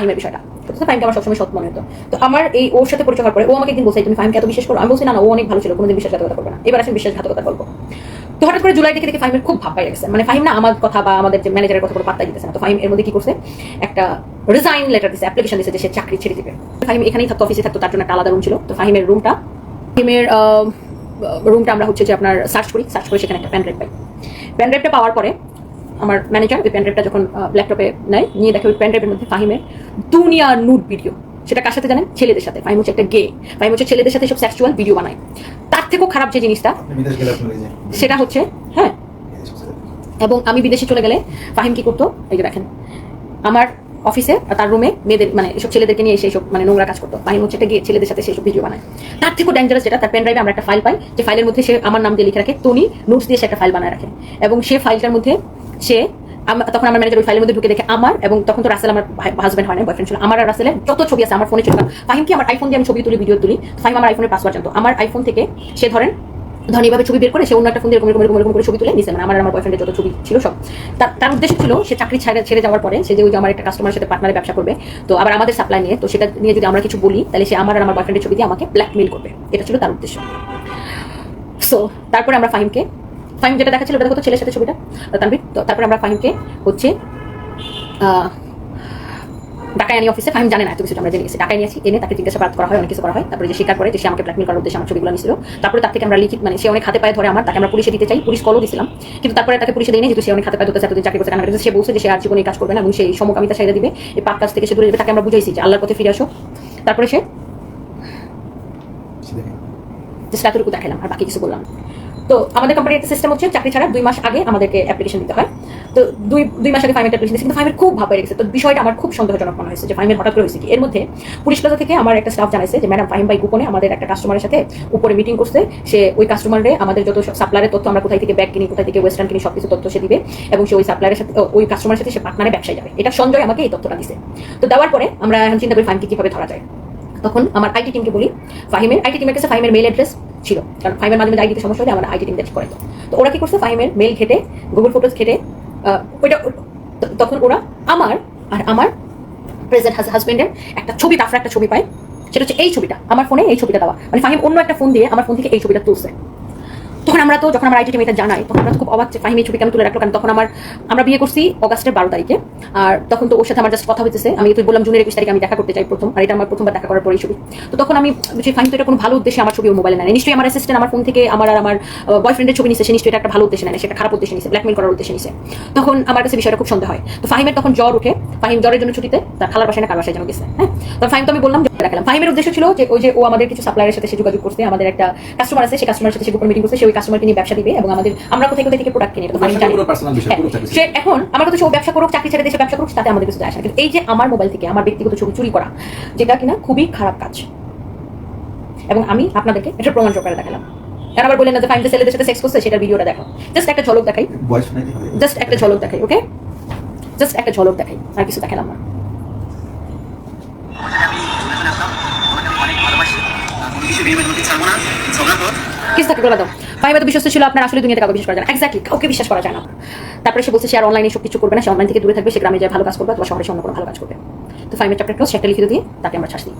ফাহিমের বিষয়টা। ফাহিমকে আমার সবসময় সৎ মনে হতো। তো আমার এই ওর সাথে পরিচয় হওয়ার পরে ও আমাকে একদিন বলছে, তুমি ফাহিমকে এত বিশ্বাস করো? আমি বলছি, না ও অনেক ভালো ছিল, কোনোদিন বিশ্বাসঘাতকতা করবে না। এবার আসেন বিশ্বাসঘাতকতা তো হঠাৎ করে জুলাই থেকে দেখে ফাহিমের খুব ভাব গেছে। মানে ফাহিম না আমার কথা বা আমাদের যে ম্যানেজারের কথা কোনো পাত্তাই দিতেছে না। তো ফাহিম এর মধ্যে কি করছে? একটা রিজাইন লেটার দিছে অ্যাপ্লিকেশন দিছে যে সে চাকরি ছেড়ে দিবে। ফাহিম এখানেই থাকতো অফিসে থাকতো, তার জন্য একটা আলাদা রুম ছিল। তো ফাহিমের রুমটা ফাহিমের রুমটা আমরা হচ্ছে যে আপনার সার্চ করি। সার্চ করে সেখানে একটা প্যান ড্রাইভ পাই। প্যান ড্রাইভটা পাওয়ার পরে আমার ম্যানেজার ওই প্যান ড্রাইভটা যখন ল্যাপটপে নেয় নিয়ে দেখে ওই প্যান ড্রাইভের মধ্যে ফাহিমের দুনিয়া নুট ভিডিও সেটা কার সাথে জানেন? ছেলেদের সাথে। ফাহিম হচ্ছে একটা গে ফাহিম হচ্ছে ছেলেদের সাথে সব সেক্সুয়াল ভিডিও বানায়। তার থেকেও খারাপ যে জিনিসটা সেটা হচ্ছে হ্যাঁ। এবং আমি বিদেশে চলে গেলে ফাহিম কি করতো? এই যে দেখেন আমার অফিসে তার রুমে মেয়েদের মানে এসব ছেলেদেরকে নিয়ে সেই সব মানে নোংরা কাজ করতো। ফাহিম হচ্ছে একটা গিয়ে ছেলেদের সাথে সেই সব ভিডিও বানায়। তার থেকেও ডেঞ্জারাস যেটা তার পেন ড্রাইভে আমরা একটা ফাইল পাই যে ফাইলের মধ্যে সে আমার নাম দিয়ে লিখে রাখে টনি নোটস দিয়ে সে একটা ফাইল বানায় রাখে। এবং সে ফাইলটার মধ্যে সে তখন আমার ম্যানেজার ওই ফাইলের মধ্যে ঢুকে দেখে আমার এবং তখন তো রাসেল আমার হাজব্যান্ড হয় না বয়ফ্রেন্ড ছিল। আমার আর রাসেলের যত ছবি আছে, আমার ফোনে ছিল ফাহিম কি আমার আইফোন দিয়ে আমি ছবি তুলি ভিডিও তুলি? ফাহিম আমার আইফোনের পাসওয়ার্ড জানতো। আমার আইফোন থেকে সে ধরেন ধরেন এইভাবে ছবি বের করে, সে অন্য একটা ফোন দিয়ে এরকম এরকম করে ছবি তুলে নিছে। মানে আমার আমার বয়ফ্রেন্ডের যত ছবি ছিল সব। তার উদ্দেশ্য ছিল, সে চাকরি ছেড়ে ছেড়ে যাওয়ার পরে সে যে ওই আমার একটা কাস্টমারের সাথে পার্টনারে ব্যবসা করবে, তো আবার আমাদের সাপ্লাই নিয়ে, তো সেটা নিয়ে যদি আমরা কিছু বলি, তাহলে সে আমার আর আমার বয়ফ্রেন্ডের ছবি দিয়ে আমাকে ব্ল্যাকমেল করবে। এটা ছিল তার উদ্দেশ্য। সো তারপরে আমরা ফাহিমকে ফাহিম যেটা দেখাচ্ছিল ওটা দেখো তো ছেলের সাথে ছবিটা তানভীর। তারপরে আমরা ফাহিমকে হচ্ছে ঢাকায় আনি অফিসে ফাহিম জানে না এত কিছু আমরা জেনে গেছি। ঢাকায় নিয়েছি এনে তাকে জিজ্ঞাসাবাদ করা হয় অনেক কিছু করা হয়। তারপরে যে স্বীকার করে যে সে আমাকে ব্ল্যাকমেল করার উদ্দেশ্যে আমার ছবিগুলো নিয়েছিল তারপরে তার থেকে আমরা লিখিত মানে সে অনেক হাতে পায়ে ধরে আমার তাকে আমরা পুলিশে দিতে চাই। পুলিশ কলও দিছিলাম কিন্তু তারপরে তাকে পুলিশে দেয়নি যেহেতু সে অনেক হাতে পায়ে ধরতে এতদিন চাকরি করতে কারণ সে বলছে যে সে আর জীবনে কাজ করবে না এবং সেই সমকামিতা ছেড়ে দিবে। এই পাপ কাজ থেকে সে দূরে যাবে তাকে আমরা বুঝাইছি যে আল্লাহর পথে ফিরে আসো। তারপরে সে জাস্ট এতটুকু দেখালাম আর বাকি কিছু বললাম। তো আমাদের কোম্পানির একটা সিস্টেম হচ্ছে, চাকরি ছাড়া দুই মাস আগে আমাদেরকে অ্যাপ্লিকেশন দিতে হয়। তো দুই দুই মাস আগে ফাইমের অ্যাপ্লিকেশন কিন্তু ফাইমের খুব ভাব গেছে। তো বিষয়টা আমার খুব সন্দেহজনক মনে হয়েছে যে ফাইমের হঠাৎ করে হয়েছে কি? এর মধ্যে পুলিশ প্লাজা থেকে আমার একটা স্টাফ জানাইছে যে ম্যাডাম ফাহিম ভাই গোপনে আমাদের একটা কাস্টমারের সাথে উপরে মিটিং করছে। সে ওই কাস্টমারে আমাদের যত সাপ্লায়ারের তথ্য আমরা কোথায় থেকে ব্যাগ কিনি, কোথায় থেকে ওয়েস্টার্ন কিনি সবকিছু তথ্য সে দিবে এবং সে ওই সাপ্লায়ারের সাথে ওই কাস্টমারের সাথে সে পার্টনারে ব্যবসায় যাবে। এটা সঞ্জয় আমাকে এই তথ্যটা দিছে। তো দেওয়ার পরে আমরা এখন চিন্তা করি ফাহিমকে কীভাবে ধরা যায়। তখন আমার আইটি টিমকে বলি, ফাহিমের আইটি টিমের কাছে ফাহিমের মেল অ্যাড্রেস ছিল। কারণ ফাইমের মাধ্যমে আইডিতে সমস্যা হলে আমার আইটি টিম করে তো। ওরা কি করছে? ফাইমের মেল ঘেটে গুগল ফটোজ ঘেটে ওইটা তখন ওরা আমার আর আমার প্রেজেন্ট হাজব্যান্ডের একটা ছবি, তাফরা একটা ছবি পায়। সেটা হচ্ছে এই ছবিটা, আমার ফোনে এই ছবিটা দেওয়া। মানে ফাহিম অন্য একটা ফোন দিয়ে আমার ফোন থেকে এই ছবিটা তুলছে। আমরা তো যখন আমার আইটি টিম জানাই, তখন আমরা খুব অবাক যে ফাহিম ছবি কেন তুলে রাখল কারণ তখন আমার, আমরা বিয়ে করছি অগাস্টের বারো তারিখে। আর তখন তো ওর সাথে আমার জাস্ট কথা হইতেছে। আমি তুই বললাম জুনের একুশ তারিখে আমি দেখা করতে চাই প্রথম, আর এটা আমার প্রথমবার দেখা করার পরেই ছবি। তো তখন আমি যে ফাহিম তো এটা কোনো ভালো উদ্দেশ্যে আমার ছবি ওর মোবাইলে নেয় নিশ্চয়ই আমার অ্যাসিস্ট্যান্ট আমার ফোন থেকে আমার আর আমার বয়ফ্রেন্ডের ছবি নিছে। সে নিশ্চয়ই এটা একটা ভালো উদ্দেশ্যে নেয় সেটা খারাপ উদ্দেশ্যে নিছে ব্ল্যাকমেল করার উদ্দেশ্যে নিছে। তখন আমার কাছে বিষয়টা খুব সন্দেহ হয়। তো ফাহিমের তখন জ্বর উঠে ফাহিম জ্বরের জন্য ছুটিতে, তার খালার বাসায় না, কার বাসায় যেন গেছে হ্যাঁ? তো ফাহিম তো আমি বললাম যে দেখালাম। ফাহিমের উদ্দেশ্য ছিল যে ওই যে ও আমাদের কিছু সাপ্লায়ারের সাথে সে যোগাযোগ করছে আমাদের একটা কাস্টমার আছে সেই কাস্টমারের সাথে সে গোপন মিটিং করছে সেই ওই কাস্টমারকে নিয়ে ব্যবসা দিবে এবং আমাদের আমরা কোথায় কোথায় থেকে প্রোডাক্ট কিনি এটা তো ফাহিম জানে। হ্যাঁ। সে এখন আমার কথা সে ও ব্যবসা করুক চাকরি ছেড়ে দেশে ব্যবসা করুক তাতে আমাদের কিছু যায় আসে কিন্তু এই যে আমার মোবাইল থেকে আমার ব্যক্তিগত ছবি চুরি করা যেটা কিনা খুবই খারাপ কাজ। এবং আমি আপনাদেরকে এটা প্রমাণ করে দেখালাম। কারণ আবার বললেন না যে ফাইম ছেলেদের সাথে সেক্স করছে সেটা ভিডিওটা দেখো। জাস্ট একটা ঝলক দেখাই। জাস্ট একটা ঝলক দেখাই ওকে জাস্ট একটা ঝলক দেখাই আর কিছু দেখালাম না। কিছু থাকে গলা দাও। ফাইভ তো বিশ্বস্ত ছিল আপনার আসলে দুনিয়াতে কাউকে বিশ্বাস করা যায় না। এক্স্যাক্টলি কাউকে বিশ্বাস করা যায় না। তারপরে সে বলছে সে আর অনলাইনে সব কিছু করবে না, সে অনলাইন থেকে দূরে থাকবে, সে গ্রামে যায় ভালো কাজ করবে অথবা শহরে সে অন্য কোনো ভালো কাজ করবে। তো ফাইভের চ্যাপ্টার ক্লোজ সে একটা লিখে দিয়ে তাকে আমরা ছাড়ছি।